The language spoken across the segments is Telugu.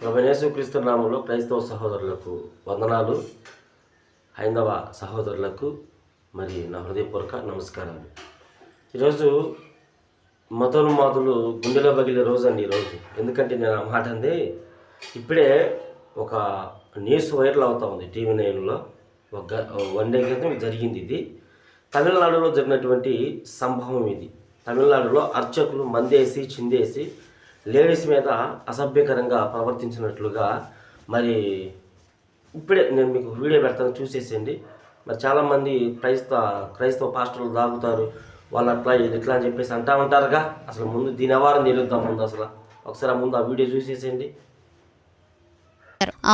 ప్రభనేసుక్రీస్తు నామంలో క్రైస్తవ సహోదరులకు వందనాలు. హైందవ సహోదరులకు మరి నా హృదయపూర్వక నమస్కారాలు. ఈరోజు మతోన్మాదులు గుండెలో పగిలే రోజు అండి ఈరోజు ఎందుకంటే నేను ఆ మాట అంది ఇప్పుడే ఒక న్యూస్ వైరల్ అవుతా ఉంది టీవీ నైన్లో. ఒక వన్ డే క్రితం జరిగింది ఇది. తమిళనాడులో జరిగినటువంటి సంభవం ఇది. తమిళనాడులో అర్చకులు మందేసి చిందేసి లేడీస్ మీద అసభ్యకరంగా ప్రవర్తించినట్లుగా మరి ఇప్పుడే నేను మీకు వీడియో పెడతాను చూసేసేయండి. మరి చాలామంది క్రైస్తవ క్రైస్తవ పాస్టర్లు దాగుతారు వాళ్ళు అట్లా ఇది ఇట్లా అని చెప్పేసి అంటా ఉంటారుగా. అసలు ముందు దీని అవారం నిలుద్దాం ముందు అసలు. ఒకసారి ముందు ఆ వీడియో చూసేసేయండి.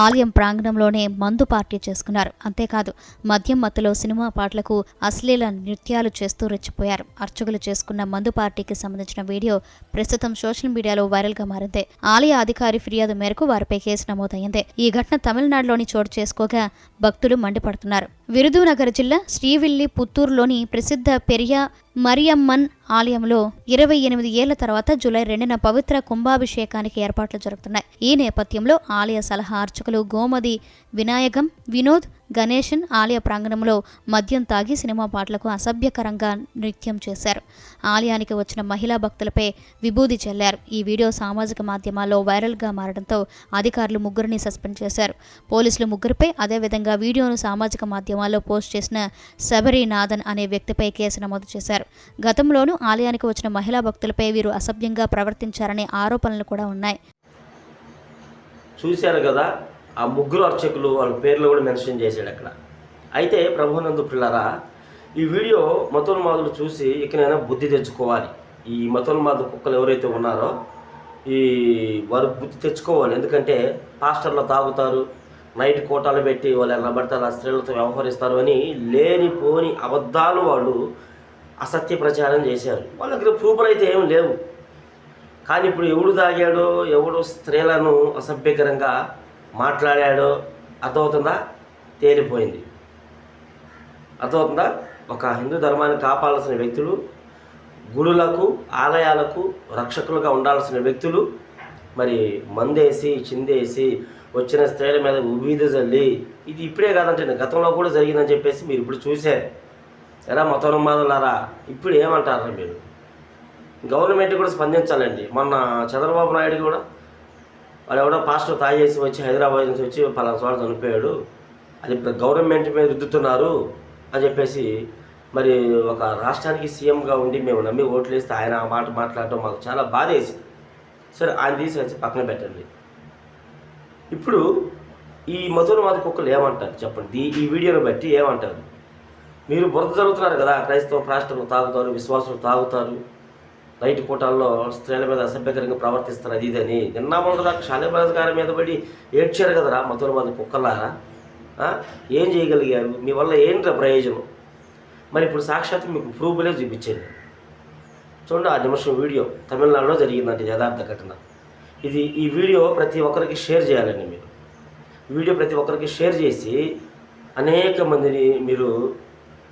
ఆలయం ప్రాంగణంలోనే మందు పార్టీ చేసుకున్నారు. అంతేకాదు మద్యం మత్తులో సినిమా పాటలకు అశ్లీల నృత్యాలు చేస్తూ రెచ్చిపోయారు. అర్చకులు చేసుకున్న మందు పార్టీకి సంబంధించిన వీడియో ప్రస్తుతం సోషల్ మీడియాలో వైరల్గా మారింది. ఆలయ అధికారి ఫిర్యాదు మేరకు వారిపై కేసు నమోదైంది. ఈ ఘటన తమిళనాడులోని చోటు చేసుకోగా భక్తులు మండిపడుతున్నారు. విరుదునగర్ జిల్లా శ్రీవిల్లి పుత్తూరులోని ప్రసిద్ధ పెరియా మరియమ్మన్ ఆలయంలో ఇరవై ఎనిమిది ఏళ్ళ తర్వాత జూలై రెండున పవిత్ర కుంభాభిషేకానికి ఏర్పాట్లు జరుగుతున్నాయి. ఈ నేపథ్యంలో ఆలయ సలహా అర్చకులు గోమది వినాయకం వినోద్ గణేషన్ ఆలయ ప్రాంగణంలో మద్యం తాగి సినిమా పాటలకు అసభ్యకరంగా నృత్యం చేశారు. ఆలయానికి వచ్చిన మహిళా భక్తులపై విభూది చెల్లారు. ఈ వీడియో సామాజిక మాధ్యమాల్లో వైరల్గా మారడంతో అధికారులు ముగ్గురిని సస్పెండ్ చేశారు. పోలీసులు ముగ్గురిపై అదేవిధంగా వీడియోను సామాజిక మాధ్యమాల్లో పోస్ట్ చేసిన శబరీనాథన్ అనే వ్యక్తిపై కేసు నమోదు చేశారు. గతంలోనూ ఆలయానికి వచ్చిన మహిళా భక్తులపై వీరు అసభ్యంగా ప్రవర్తించారనే ఆరోపణలు కూడా ఉన్నాయి. చూశారు కదా ఆ ముగ్గురు అర్చకులు వాళ్ళ పేర్లు కూడా మెన్షన్ చేశాడు అక్కడ. అయితే ప్రభునందు పిల్లరా ఈ వీడియో మతోన్మాదులు చూసి ఇకనైనా బుద్ధి తెచ్చుకోవాలి. ఈ మతోన్మాద కుక్కలు ఎవరైతే ఉన్నారో ఈ వారు బుద్ధి తెచ్చుకోవాలి. ఎందుకంటే పాస్టర్లు తాగుతారు నైట్ కోటాలు పెట్టి వాళ్ళు ఎలా పడతారు ఆ స్త్రీలతో వ్యవహరిస్తారు అని లేనిపోని అబద్ధాలు వాళ్ళు అసత్య ప్రచారం చేశారు. వాళ్ళ దగ్గర ప్రూఫ్లు అయితే ఏం లేవు. కానీ ఇప్పుడు ఎవడు తాగాడో ఎవడు స్త్రీలను అసభ్యకరంగా మాట్లాడాడో అర్థమవుతుందా? తేలిపోయింది. అర్థమవుతుందా? ఒక హిందూ ధర్మాన్ని కాపాడాల్సిన వ్యక్తులు గుడులకు ఆలయాలకు రక్షకులుగా ఉండాల్సిన వ్యక్తులు మరి మందేసి చిందేసి వచ్చిన స్త్రీల మీద ఉబీద జల్లి ఇది ఇప్పుడే కాదంటే గతంలో కూడా జరిగిందని చెప్పేసి మీరు ఇప్పుడు చూశారు. ఎలా మతోన్మాదులారా? ఇప్పుడు ఏమంటారా మీరు? గవర్నమెంట్ కూడా స్పందించాలండి. మొన్న చంద్రబాబు నాయుడు కూడా వాళ్ళు ఎవడో పాస్టర్ తాగేసి వచ్చి హైదరాబాద్ నుంచి వచ్చి పలానా చోట చనిపోయాడు. అది ఇప్పుడు గవర్నమెంట్ మీద రుద్దుతున్నారు అని చెప్పేసి మరి ఒక రాష్ట్రానికి సీఎంగా ఉండి మేము నమ్మి ఓట్లు వేస్తే ఆయన ఆ మాట మాట్లాడటం మాకు చాలా బాధేసి సరే ఆయన తీసుకొచ్చి పక్కన పెట్టండి. ఇప్పుడు ఈ మధుర మాది కుక్కలు ఏమంటారు చెప్పండి? ఈ- వీడియోను వీడియోని బట్టి ఏమంటారు? మీరు బురద జరుగుతున్నారు కదా క్రైస్తవ రాష్ట్రంలో తాగుతారు విశ్వాసులు తాగుతారు. నైట్ కూటాల్లో స్త్రీల మీద అసభ్యకరంగా ప్రవర్తిస్తారు అది ఇదని నిన్న మొదట షాలేబాజ్ గారి మీద పడి ఏడ్చారు కదరా మధుర మంది కుక్కలారా ఏం చేయగలిగారు? మీ వల్ల ఏంట్రా ప్రయోజనం? మరి ఇప్పుడు సాక్షాత్ మీకు ప్రూఫ్లే చూపించేది చూడండి ఆ నిమిషం వీడియో. తమిళనాడులో జరిగిందంటే యథార్థ ఘటన. ఇది ఈ వీడియో ప్రతి ఒక్కరికి షేర్ చేయాలండి మీరు. వీడియో ప్రతి ఒక్కరికి షేర్ చేసి అనేక మందిని మీరు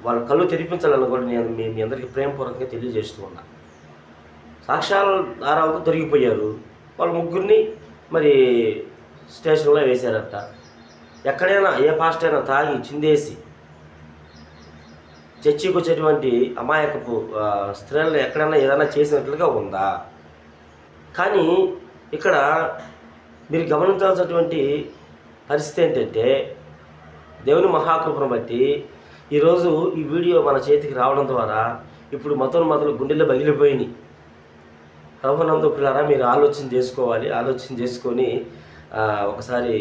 వాళ్ళ కళ్ళు తెరిపించాలని కూడా నేను మీ అందరికీ ప్రేమపూర్వకంగా తెలియజేస్తూ ఉన్నాను. సాక్ష్యాల ఆధారాలతో దొరికిపోయారు వాళ్ళ ముగ్గురిని మరి స్టేషన్లో వేశారట. ఎక్కడైనా ఏ పాస్ట్ అయినా తాగి చిందేసి చర్చికి వచ్చేటువంటి అమాయకపు స్త్రీలను ఎక్కడైనా ఏదైనా చేసినట్లుగా ఉందా? కానీ ఇక్కడ మీరు గమనించాల్సినటువంటి పరిస్థితి ఏంటంటే దేవుని మహాకృపను బట్టి ఈరోజు ఈ వీడియో మన చేతికి రావడం ద్వారా ఇప్పుడు మతం మతలు గుండెల్లో పగిలిపోయినాయి. ప్రభునందు పిల్లరా మీరు ఆలోచన చేసుకోవాలి. ఆలోచన చేసుకొని ఒకసారి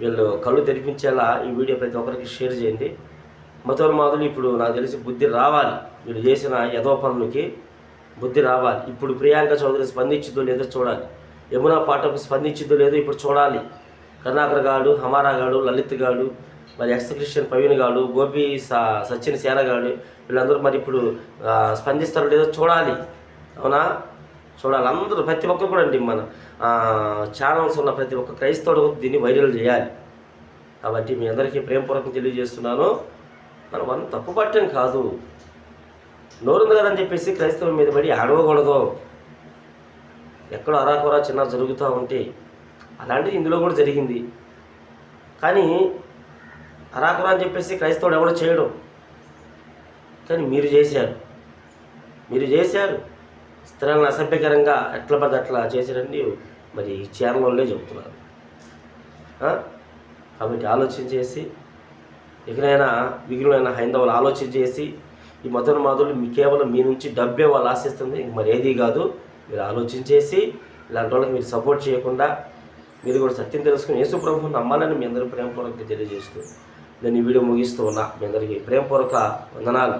వీళ్ళు కళ్ళు తెరిపించేలా ఈ వీడియో ప్రతి ఒక్కరికి షేర్ చేయండి. మతోన్మాదులు ఇప్పుడు నాకు తెలిసి బుద్ధి రావాలి. వీళ్ళు చేసిన యదో పనులకి బుద్ధి రావాలి. ఇప్పుడు ప్రియాంక చౌదరి స్పందించిందో లేదో చూడాలి. యమునా పాఠకు స్పందించిందో లేదో ఇప్పుడు చూడాలి. కర్ణాకర్ గాడు హమారా గాడు లలిత్ గాడు మరి ఎక్స్ క్రిస్టియన్ ప్రవీణ్ గాడు గోపి సచిన్ సేన గాడు వీళ్ళందరూ మరి ఇప్పుడు స్పందిస్తారో లేదో చూడాలి. అవునా? చూడాలి. అందరూ ప్రతి ఒక్కరు కూడా అండి మన ఛానల్స్ ఉన్న ప్రతి ఒక్క క్రైస్తవుడు దీన్ని వైరల్ చేయాలి. కాబట్టి మీ అందరికీ ప్రేమపూర్వకం తెలియజేస్తున్నాను. మనం మనం తప్పు పట్టడం కాదు. నోరుంది కదని చెప్పేసి క్రైస్తవం మీద పడి ఆడవకూడదు ఎక్కడో అరాకొరా చిన్న జరుగుతూ ఉంటే అలాంటిది ఇందులో కూడా జరిగింది. కానీ అరాకురా అని చెప్పేసి క్రైస్తవుడు ఎవడో చేయడం. కానీ మీరు చేశారు. మీరు చేశారు. స్త్రీలను అసభ్యకరంగా ఎట్ల పడితే అట్లా చేశారని మరి ఈ ఛానల్ చెబుతున్నారు. కాబట్టి ఆలోచన చేసి ఎక్కడైనా మిగిలిన హైందవులు ఆలోచన చేసి ఈ మతోన్మాదులు మీ కేవలం మీ నుంచి డబ్బే వాళ్ళు ఆశిస్తుంది ఇంక మరి ఏది కాదు. మీరు ఆలోచన చేసి ఇలాంటి వాళ్ళకి మీరు సపోర్ట్ చేయకుండా మీరు కూడా సత్యం తెలుసుకుని యేసు ప్రభువుని నమ్మాలని మీ అందరూ ప్రేమపూర్వకంగా తెలియజేస్తూ నేను ఈ వీడియో ముగిస్తూ ఉన్నా. మీ అందరికీ ప్రేమపూర్వక వందనాలు.